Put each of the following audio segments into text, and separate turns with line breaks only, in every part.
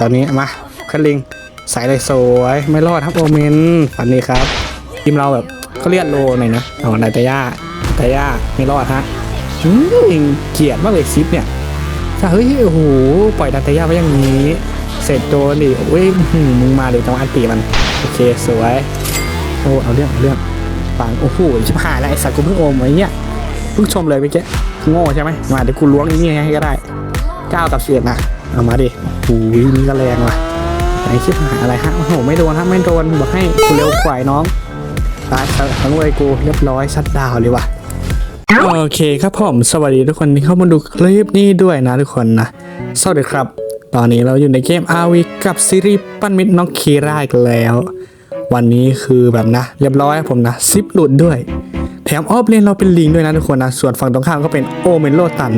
ตอนนี้มาคันลิงใส่เลยสวยไม่รอดครับโอเมนฝันนี้ครับทีมเราแบบเขาเรียกโลหน่อยนะเอานายตาย่าตาย่าไม่รอดฮะอืมเกลียดมากเลยซิปเนี่ยถ้าเฮ้ยโอ้โหปล่อยนายตาย่าไว้อย่างนี้ เสร็จโดนดิโอ้ยมึงมาเลยต้องอันตีมันโอเคสวยโอ้เอาเรื่องเอาเรื่องปังโอ้โหชิบหายแล้วไอ้สัตว์กูเพิ่งโอมไว้เนี่ยเพิ่งชมเลยเมื่อกี้โง่ใช่ไหมมาเดี๋ยวกูล้วงอ้นี่ให้ก็ได้เก้ากับเสียดนะ เอามาดิโอ้ยนี่ก็แรงว่ะไอ้ชิบหายอะไรฮะโอ้โหไม่โดนฮะไม่โดนบอกให้กูเร็วกว่าน้องตายทั้งเวยกูเรียบร้อยชัดดาวเลยว่ะโอเคครับผมสวัสดีทุกคนที่เข้ามาดูคลิปนี้ด้วยนะทุกคนนะสวัสดีครับ ตอนนี้เราอยู่ในเกม RV กับซีรีส์ปั้นมิดน้องคีร่าอีกแล้ว วันนี้คือแบบนะ เรียบร้อยครับผมนะซิปหลุดด้วย แถมออฟเลนเราเป็นลิงด้วยนะทุกคนนะส่วนฝั่งตรงข้ามก็เป็นโอเมนโลตัน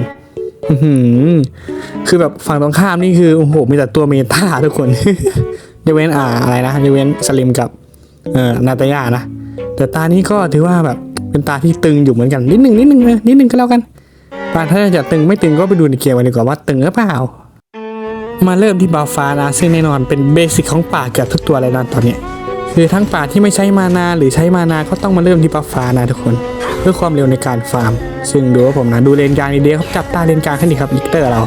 คือแบบฝั่งตรงข้ามนี่คือโอ้โหมีแต่ตัวเมตาทุกคนยกเว้นอ่าอะไรนะยกเว้นสลิมกับเอ่อนาตายานะ แต่ตานี้ก็ถือว่าแบบเป็นตาที่ตึงอยู่เหมือนกัน นิดหนึ่งนิดหนึ่งนะนิดหนึ่งก็แล้วกันตาถ้าจะตึงไม่ตึงก็ไปดูในเกมกันดีกว่าว่าตึงหรือเปล่า มาเริ่มที่บาฟ้านะซึ่งแน่นอนเป็นเบสิกของป่าเกือบทุกตัวเลยนะตอนนี้ ยคือทั้งป่าที่ไม่ใช้มานาหรือใช้มานาก็ต้องมาเริ่มที่บาฟ้านะทุกคน เพื่อความเร็วในการฟาร์ม ซึ่งดูว่าผมนะดูเลนกลางดีเดียครับจับตาเลนกลางให้นดีครับลิกเตอร์เรา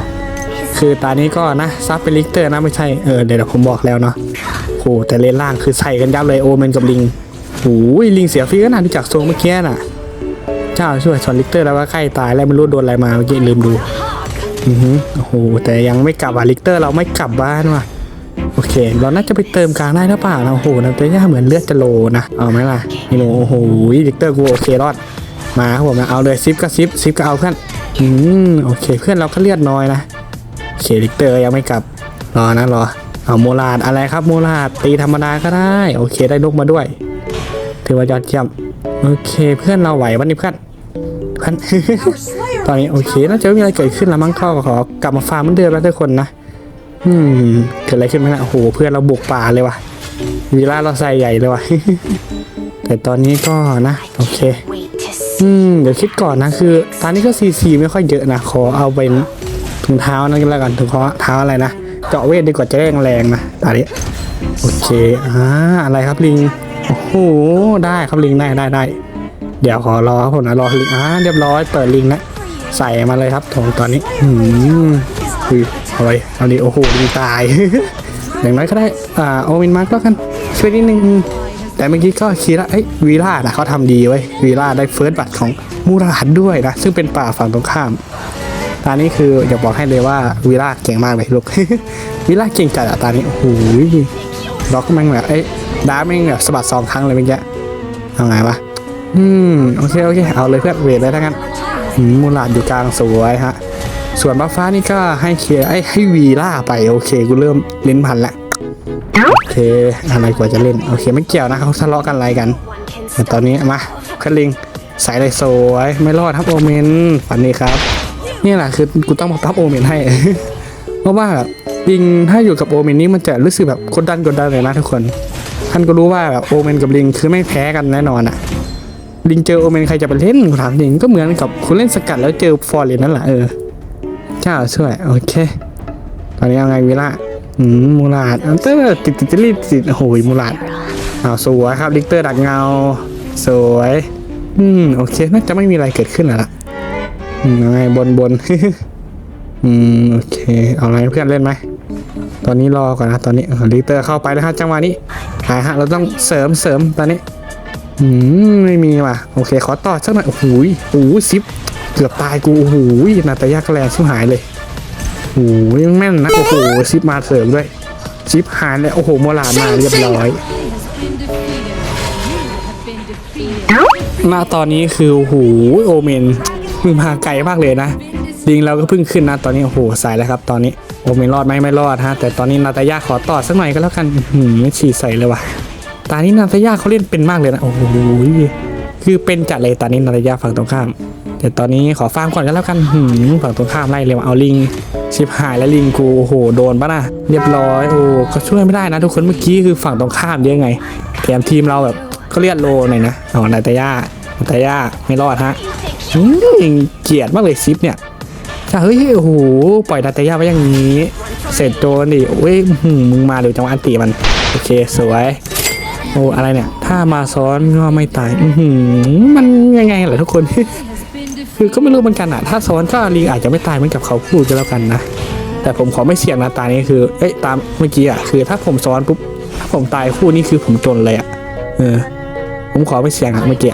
คือตานี้ก็นะซับเป็นลิกเตอร์นะไม่ใช่เออเดี๋ยวผมบอกแล้วเนาะโหแต่เลนล่างคือใส่กันยับเลยโอเมนกับลิงโอ้ยลิงเสียฟีก็น่าดูจากทรงเมื่อกี้น่ะ เจ้าช่วยสอนลิกเตอร์แล้วว่าใกล้ตายแล้วไม่รู้โดนอะไรมาเมื่อกี้ลืมดูอือฮึโอ้โหแต่ยังไม่กลับอะลิกเตอร์เราไม่กลับบ้านว่ะ เค เราน่าจะไปเติมกลางได้หรือเปล่าโอ้โหนะแต่ย่าเหมือนเลือดจะโลนะเอาไหมล่ะนี่โนโอ้โหลิกเตอร์กูโอเครอดมาครับผมเอาเลยซิปก็ซิปซิปก็เอาเพื่อนอืมโอเค เพื่อนเราก็เลือดน้อยนะโอเคลิกเตอร์ยังไม่กลับรอนะรอเอาโมลาดอะไรครับโมลาดตีธรรมดาก็ได้ โอเคได้นกมาด้วย ถือว่ายอดเยี่ยมโอเคเพื่อนเราไหววันนี้เพื่อนเพื่อนตอนนี้โอเคน่าจะไม่มีอะไรเกิดขึ้นแล้วมั้งก็ขอกลับมาฟาร์มเหมือนเดิมแล้วทุกคนนะ อืมเกิดอะไรขึ้นไหมนะโอ้โห เพื่อนเราบุกป่าเลยว่ะวีล่าเราใส่ใหญ่เลยว่ะ แต่ตอนนี้ก็นะ โอเค อืม เดี๋ยวคิดก่อนนะ คือตอนนี้ก็ซีซีไม่ค่อยเยอะนะ ขอเอาเป็นถุงเท้านั่นก็แล้วกันถุงเท้าอะไรนะ เจาะเวทดีกว่าจะได้แรงนะตอนนี้ โอเค อ่า อะไรครับลิง โอ้โห ได้ครับลิงได้ได้ได้ เดี๋ยวขอรอครับผมนะรอลิง อ่า เรียบร้อย เปิดลิงนะ ใส่มาเลยครับถงตอนนี้ อืมอ เอาไว้เอาดิโอ้โหลิงตาย อย่างน้อยก็ได้ อ่าโอวินมาร์กแล้วกันช่วยนิดนึงแต่เมื่อกี้ก็คีระเอ้ยวีล่านะเขาทำดีไว้วีล่าได้เฟิร์สบัตรของมูราดด้วยนะ ซึ่งเป็นป่าฝั่งตรงข้ามตอนนี้คืออยากบอกให้เลยว่าวีล่าเก่งมากเลยลูกวีล่าเก่งจัดอะตอนนี้โอ้โหล็อกแม่งแบบเอ้ยดาแม่งแบบสะบัดสองครั้งเลยเมื่อกี้เอาไงวะอืมโอเคโอเคเอาเลยเพื่อนเวทเลยทั้งนั้นมมูราดอยู่กลางสวยฮะ ส่วนบัฟฟ้านี่ก็ให้เคลียร์ไอ้ยให้วีล่าไปโอเคกูเริ่มลิ้นพันละโอเคอะไรกว่าจะเล่นโอเคไม่เกี่ยวนะเขาทะเลาะกันอะไรกัน
One can
แต่ตอนนี้มาคันลิงใส่เลยสวยไม่รอดครับโอเมนฝันนี้ครับ นี่แหละคือกูต้องมาพับโอเมนให้เพราะว่าลิงถ้าอยู่กับโอเมนนี้มันจะรู้สึกแบบกดดันกดดันเลยนะทุกคนท่านก็รู้ว่าแบบโอเมนกับลิงคือไม่แพ้กันแน่นอนอะลิงเจอโอเมนใครจะไปเล่นกูถามจริงก็เหมือนกับคุณเล่นสกัดแล้วเจอฟอร์เรนนั่นแหละเออ เจ้าช่วย โอเค ตอนนี้เอาไงวิล่าอืมมูลาดเตอร์ติดติดติดติดติโอ้โหมูลาดอ้าวสวยครับลิกเตอร์ดักเงา สวย อืมโอเคน่าจะไม่มีอะไรเกิดขึ้นแล้วล่ะอืมเอาไงบนบนอืมโอเค เอาอะไรเพื่อนเล่นไหม ตอนนี้รอก่อนนะ ตอนนี้ลิกเตอร์เข้าไปแล้วฮะจังหวะนี้หายฮะ เราต้องเสริมเสริมตอนนี้ อืมไม่มีว่ะ โอเค ขอต่อสักหน่อย โอ้โหยโอ้โหซิป เกือบตายกูโอ้โหนาตายากแรงชิบหายเลยโอ้โหแม่นนะโอ้โหซิปมาเสริมด้วยซิปหายเลยโอ้โหโมลาดมาเรียบร้อยณตอนนี้คือโอ้โหโอเมนมึงมาไกลมากเลยนะลิงเราก็เพิ่งขึ้นนะตอนนี้โอ้โหสายแล้วครับ ตอนนี้โอเมนรอดไหมไม่รอดฮะแต่ตอนนี้นาตายาขอต่อสักหน่อยก็แล้วกันหืมฉีดใส่เลยว่ะตอนนี้นาตายาเขาเล่นเป็นมากเลยนะโอ้โหคือเป็นจัดเลยตอนนี้นาตายาฝั่งตรงข้าม แต่ตอนนี้ขอฟาร์มก่อนก็แล้วกันหืมฝั่งตรงข้ามไล่เลยว่ะเอาลิง ชิบหายแล้วลิงกูโอ้โหโดนปะนะเรียบร้อยโอ้ก็ช่วยไม่ได้นะทุกคนเมื่อกี้คือฝั่งตรงข้ามยอะไงแถมทีมเราแบบก็เลียดโลหน่อยนะอ๋อนาตาย่านาตาย่าไม่รอดฮะอืมเกลียดมากเลยซิปเนี่ยถ้าเฮ้ยโอ้โหปล่อยนาตาย่าไว้อย่างนี้ เสร็จโดนดิโอ้ยหือมึงมาเดี๋ยวจังหวะอันติมันโอเคสวยโอ้อะไรเนี่ย ถ้ามาซ้อนก็ไม่ตายอือหือมันยังไงล่ะทุกคน คือก็ไม่รู้เหมือนกันอะถ้าซ้อนก็ลีอาจจะไม่ตายเหมือนกับเขาพูดก็แล้วกันนะ แต่ผมขอไม่เสี่ยงนะตานี้คือ เอ้ยตามเมื่อกี้อะคือ ถ้าผมซ้อนปุ๊บถ้าผมตายคู่นี้คือผมจนเลยอะเออ ผมขอไม่เสี่ยงอะเมื่อกี้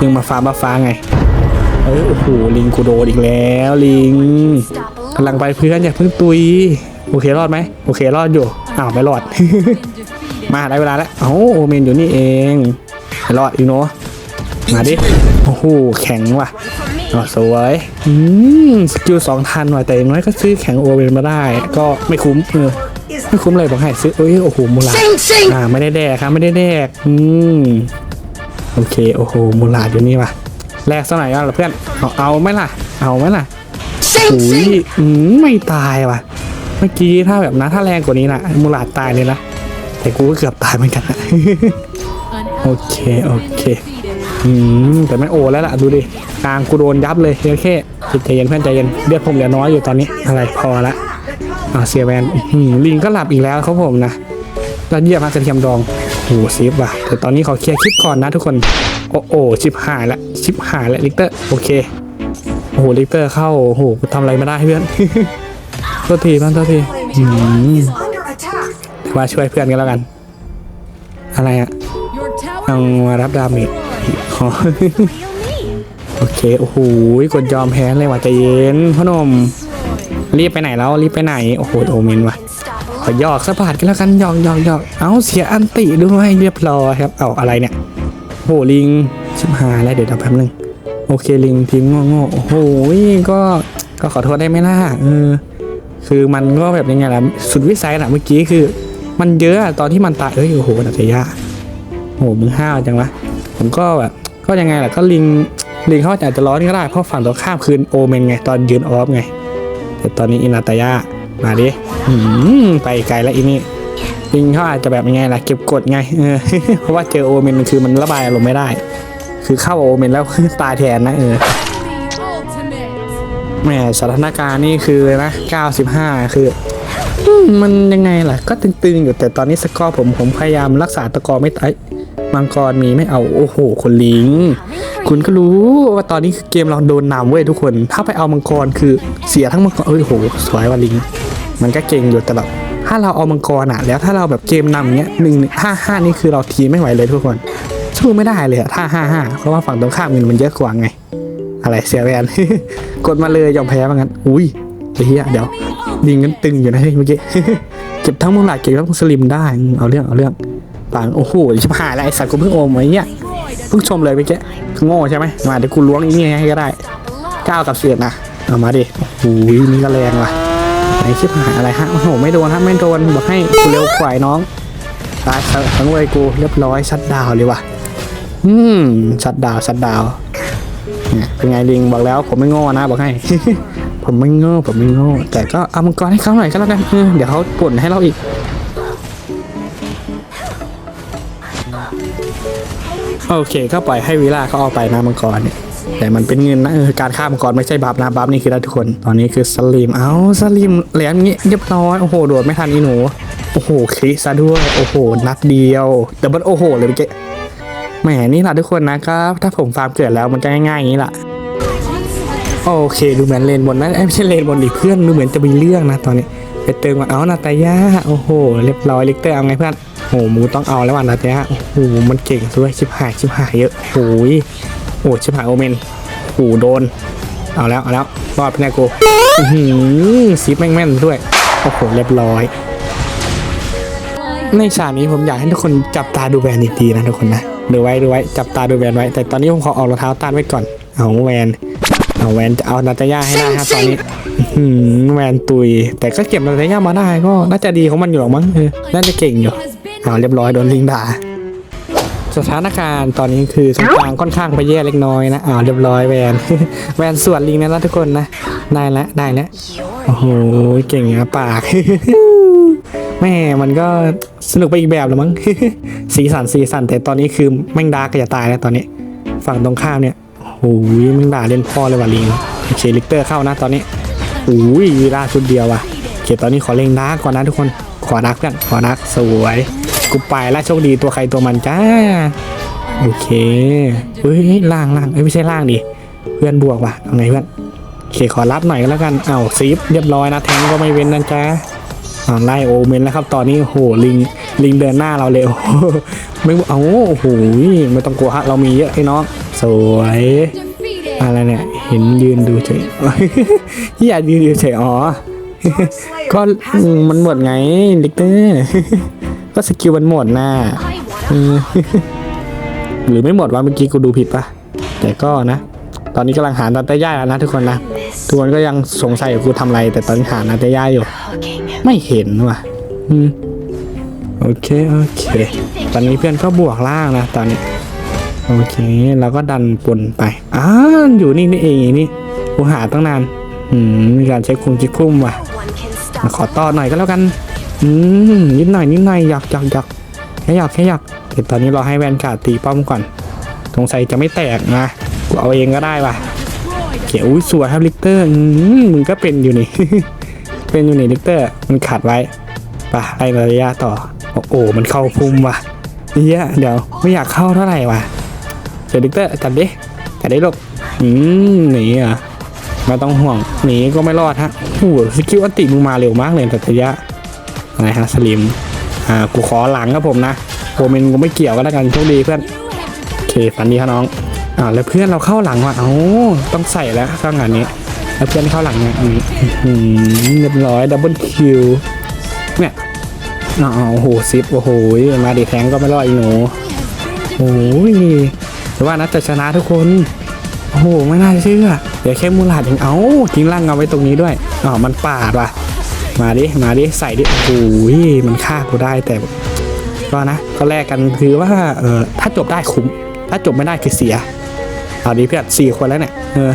ยิงมาฟ้ามาฟ้าไง เอ้ยโอ้โหลิงกูโดนอีกแล้วลิงกำลังไปเพื่อนอย่าเพิ่งตุย โอเครอดไหมโอเครอดอยู่อ้าวไม่รอด มาได้เวลาแล้วเอ้โอเมนอยู่นี่เองรอดอีโนะมาดิโอ้โหแข็งว่ะ อ๋อสวยอืมสกิลสองทันว่ะแต่อย่างน้อยก็ซื้อแข็งโอเมนมาได้ ก็ไม่คุ้มเออไม่คุ้มเลยบอกให้ซื้อเอ้ยโอ้โหมูลาอ่าไม่ได้แดกครับไม่ได้แดกอืมโอเคโอ้โหมูลาอยู่นี่ว่ะแลกสักหน่อยก็เพื่อนเอาเอาไหมล่ะ เอาไหมล่ะโอ้ยอืมไม่ตายว่ะ เมื่อกี้ถ้าแบบนะถ้าแรงกว่านี้นะมูลาดตายเลยนะแต่กูก็เกือบตายเหมือนกันนะโอเคโอเคอืมแต่ไม่โอแล้วล่ะดูดิ กลางกูโดนยับเลยโอเคใจเย็นเพื่อนใจเย็นเลือดผมเหลือน้อยอยู่ตอนนี้อะไรพอละอ่าเสียแวนลิงก็หลับอีกแล้วครับผมนะแล้วเยี่ยมมากกระเทียมดองโอ้โหซีฟว่ะแต่ตอนนี้ขอเคลียร์คลิปก่อนนะทุกคน โอ้โอ้ชิบหายละชิบหายละลิกเตอร์โอเคโอ้โหลิกเตอร์เข้าโอ้โหทำอะไรไม่ได้เพื่อนโทษทีเพื่อนโทษทีอืมาช่วยเพื่อนกันแล้วกัน อะไรอะเอามารับดาเมจอ๋อ โอเค โอ้โหกดยอมแพ้เลยว่ะใจเย็นพ่อหนมรีบไปไหนแล้วรีบไปไหน โอ้โหโอเมนว่ะขอหยอกสะบาดกันแล้วกันหยอกหยอกหยอกเอาเสียอันติด้วยเรียบร้อยครับเอาอะไรเนี่ยโอ้โหลิงชิบหายแล้วเดี๋ยวเดี๋ยวแป๊บนึงโอเคลิงทีมโง่ๆโอ้โหก็ก็ขอโทษได้ไหมล่ะเออคือมันก็แบบยังไงล่ะสุดวิสัยนะเมื่อกี้คือ มันเยอะตอนที่มันตายเอ้ยโอ้โหนัตยาโอ้โหมึงห้าวจังวะผมก็แบบก็ยังไงล่ะก็ลิง ลิงเขาอาจจะร้อนก็ได้เพราะฝั่งตรงข้ามคืนโอเมนไงตอนยืนออฟไง แต่ตอนนี้อินาตายามาดิไปไกลแล้วอีนี่ลิงเขาอาจจะแบบยังไงล่ะเก็บกดไงเพราะว่าเจอโอเมนคือมันระบายอารมณ์ไม่ได้ คือเข้าโอเมนแล้วตายแทนนะเออแหมสถานการณ์นี่คือนะ95 คืออืมมันยังไงล่ะ ก็ตึงๆอยู่แต่ตอนนี้สกอร์ผมผมพยายามรักษาตะกอไม่ตายมังกรมีไม่เอาโอ้โหคนลิง คุณก็รู้ว่าตอนนี้คือเกมเราโดนนำเว้ยทุกคน ถ้าไปเอามังกรคือเสียทั้งมังกรเอ้ยโหสวยว่าลิง มันก็เก่งอยู่แต่แบบถ้าเราเอามังกรอะแล้วถ้าเราแบบเกมนำเงี้ยหนึ่งห้าห้านี่คือเราทีไม่ไหวเลยทุกคนสู้ไม่ได้เลยอะถ้าห้าห้าเพราะว่าฝั่งตรงข้ามเงินมันเยอะกว่าไง อะไรเสียแวนกดมาเลยยอมแพ้ว่างั้น อุ้ยไอ้เหี้ยเดี๋ยวดิงกันตึงอยู่นะเมื่อกี้เก็บทั้งมุงหลายเก็บทั้งสลิมได้เอาเรื่องเอาเรื่องปังโอ้โหชิบหายแล้วไอสัตว์กูเพิ่งโอมไอ้เหี้ย เพิ่งชมเลยเมื่อกี้โง่ใช่ไหมมาเดี๋ยวกูล้วงอีกนี่ให้ก็ได้เก้ากับเสียดนะเอามาดิโอ้โหนี่ก็แรงว่ะไอ้ชิบหายอะไรฮะโอ้โหไม่โดนฮะไม่โดนบอกให้กูเร็วกว่าไอ้น้องตายทั้งเวยกูเรียบร้อยชัดดาวเลยว่ะอืมชัดดาวชัดดาวเนี่ยเป็นไงลิงบอกแล้วผมไม่โง่นะบอกให้ ผมไม่โง่ผมไม่โง่แต่ก็เอามังกรให้เขาหน่อยก็แล้วกันเออเดี๋ยวเขาป่นให้เราอีก โอเค ก็ปล่อยให้วิลาเขาเอาไปนะมังกรเนี่ยแต่มันเป็นเงินนะเออการฆ่ามังกรไม่ใช่บัฟนะบัฟนี่คือได้ทุกคนตอนนี้คือสลิมเอ้าสลิมแหลมงี้เรียบร้อยโอ้โหโดดไม่ทันอีหนูโอ้โหคลิซะด้วยโอ้โหนัดเดียวดับเบิลโอ้โหเลยเมื่อกี้แหมนี่แหละทุกคนนะครับถ้าผมฟาร์มเกิดแล้วมันจะง่ายๆอย่างนี้แหละโอเค ดูเหมือนเลนบนนะเอ้ยไม่ใช่เลนบนดิเพื่อนดูเหมือนจะมีเรื่องนะตอนนี้ไปเติมก่อนเอานาตายาโอ้โหเรียบร้อยลิกเตอร์เอาไงเพื่อน โอ้โหมูต้องเอาแล้วว่ะนาตายาโอ้โหมันเก่งด้วยชิบหายชิบหายเยอะโอ้ยโอ้ชิบหายโอเมนโอ้โหโดน เอาแล้วเอาแล้วรอดไปแน่กูอื้อหือซีฟแม่งแม่นด้วยโอ้โหเรียบร้อย ในฉากนี้ผมอยากให้ทุกคนจับตาดูแวนดีๆนะทุกคนนะดูไว้ดูไว้จับตาดูแวนไว้ แต่ตอนนี้ผมขอออกรองเท้าต้านไว้ก่อนเอาแวนเอาแวนจะเอานาตาย่าให้ได้ครับตอนนี้อื้อหือแวนตุย แต่ก็เก็บนาตาย่ามาได้ก็น่าจะดีของมันอยู่หรอกมั้งเออน่าจะเก่งอยู่ เอาเรียบร้อยโดนลิงด่า สถานการณ์ตอนนี้คือสงครามค่อนข้างไปแย่เล็กน้อยนะอ้าวเรียบร้อยแวน แวนส่วนลิงนะทุกคนนะ ได้แล้วได้แล้วโอ้โหเก่งอะปากแม่มันก็สนุกไปอีกแบบละมั้ง สีสันสีสันแต่ตอนนี้คือแม่งดาร์กก็จะตายแล้วตอนนี้ ฝั่งตรงข้ามเนี่ยโอ้ยแม่งด่าเล่นพ่อเลยว่ะลิงโอเคลิกเตอร์เข้านะตอนนี้โอ้ยวีราชุดเดียวว่ะโอเคตอนนี้ขอเล็งดาร์กก่อนนะทุกคนขอดาร์กเพื่อนขอดาร์กสวย กูไปแล้วโชคดีตัวใครตัวมันจ้า โอเคเฮ้ยล่างล่างเอ้ยไม่ใช่ล่างดิ เพื่อนบวกว่ะเอาไงเพื่อนโอเคขอรับหน่อยก็แล้วกันเอาซีฟเรียบร้อยนะแทงก็ไม่เว้นนะจ๊ะอ่าไล่โอเมนแล้วครับ ตอนนี้โหลิงลิงเดินหน้าเราเลยโอ้โหไม่เอาโอ้โหไม่ต้องกลัวฮะเรามีเยอะไอ้น้องสวยอะไรเนี่ยเห็นยืนดูเฉยที่อยากยืนดูเฉยอ๋อก็มมันหมดไงลิกเตอร์ ก็สกิลมันหมดน่ะอืมหรือไม่หมดวะเมื่อกี้กูดูผิดปะแต่ก็นะ ตอนนี้กำลังหานาตาย่าแล้วนะทุกคนนะ ทุกคนก็ยังสงสัยว่ากูทำอะไร แต่ตอนนี้หานาตาย่าอยู่ ไม่เห็นว่ะอืมโอเคโอเค ตอนนี้เพื่อนก็บวกล่างนะตอนนี้โอเคเราก็ดันปนไปอ้าวอยู่นี่นี่เองนี่กูหาตั้งนานอืมมีการเช็คคุมจิกคุ้มว่ะมาขอต่อหน่อยก็แล้วกัน อืมนิดหน่อยนิดหน่อยหยอกหยอกหยอกแค่หยอกแค่หยอกเดี๋ยวตอนนี้เราให้แวนการ์ดตีป้อมก่อนสงสัยจะไม่แตกนะกูเอาเองก็ได้ว่ะเขียวอุ้ยสวยครับลิกเตอร์อมึงก็เป็นอยู่นี่ เป็นอยู่นี่ลิกเตอร์มันขาดไว้ป่ะไล่ระยะต่อ โอ้โหมันเข้าพุ่มว่ะเฮียเดี๋ยวไม่อยากเข้าเท่าไหร่ว่ะเดี๋ยวลิกเตอร์จัดดิจัดดิลูกอืมหนีอะไม่ต้องห่วงหนีก็ไม่รอดฮะโอ้โหสกิลอันติมึงมาเร็วมากเลยแต่ระยะ ไรฮะสลิมอ่ากูขอหลังครับผมนะโอเมนกูไม่เกี่ยวก็แล้วกันโชคดีเพื่อนโอเคฝันดีครับน้องอ่าแล้วเพื่อนเราเข้าหลังว่ะเอ้าต้องใส่แล้วข้างานนี้ แล้วเพื่อนเข้าหลังเนี่ยอืมเรียบร้อยดับเบิลคิวเนี่ยอ๋อโอ้โหซิปโอ้โหมาดีแทงก็ไม่รอดอีหนูโอ้ยแต่ว่านะจะชนะทุกคนโอ้โหไม่น่าเชื่อเดี๋ยวแค่มูลาดยังเอาทิ้งร่างเอาไว้ตรงนี้ด้วยอ๋อมันปาดว่ะ มาดิ มาดิ ใส่ดิ โอ้โหมันฆ่ากูได้แต่ก็นะ ก็แลกกันคือว่า เออถ้าจบได้คุ้ม ถ้าจบไม่ได้คือเสียเอาดีเพื่อนสี่คนแล้วเนี่ย เออ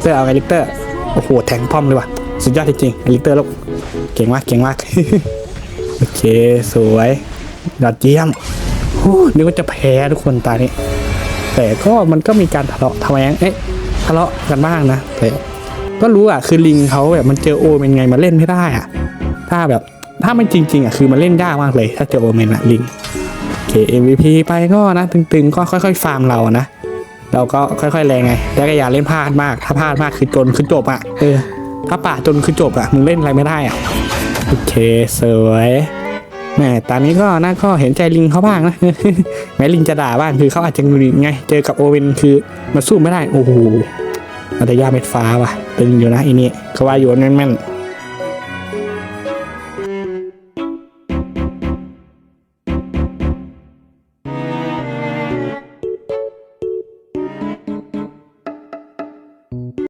เตอร์เอาไงลิเตอร์ โอ้โห แทงป้อมเลยว่ะ สุดยอดจริงๆลิเตอร์ลูก เก่งมาก เก่งมาก โอเค สวย ยอดเยี่ยมโอ้นึกว่าจะแพ้ทุกคนตานี้แต่ก็มันก็มีการทะเลาะทะแวงเอ๊ะทะเลาะกันบ้างนะแต่ ก็รู้อะคือลิงเขาแบบมันเจอโอเมนไงมาเล่นไม่ได้อะถ้าแบบถ้ามันจริง ๆอะคือมันเล่นยากมากเลย ถ้าเจอโอเมนอะลิงโอเค MVP ไปก็นะตึงๆ ก็ค่อย ๆ ฟาร์มเรานะเราก็ค่อยๆแรงไงแต่ก็อย่าเล่นพลาดมาก ถ้าพลาดมากคือจนคือจบอะเออถ้าป่าจนคือจบอะมึงเล่นอะไรไม่ได้อะโอเคสวยแหมตอนนี้ก็น่าก็เห็นใจลิงเขาบ้างนะ แม้ลิงจะด่าบ้างคือเขาอาจจะงุนงิดไง เจอกับโอเวนคือมันสู้ไม่ได้ โอ้โหอัตยาเม็ดฟ้าว่ะ ป็นอยู่นะอีนี่เขาว่าอยู่แม่นๆ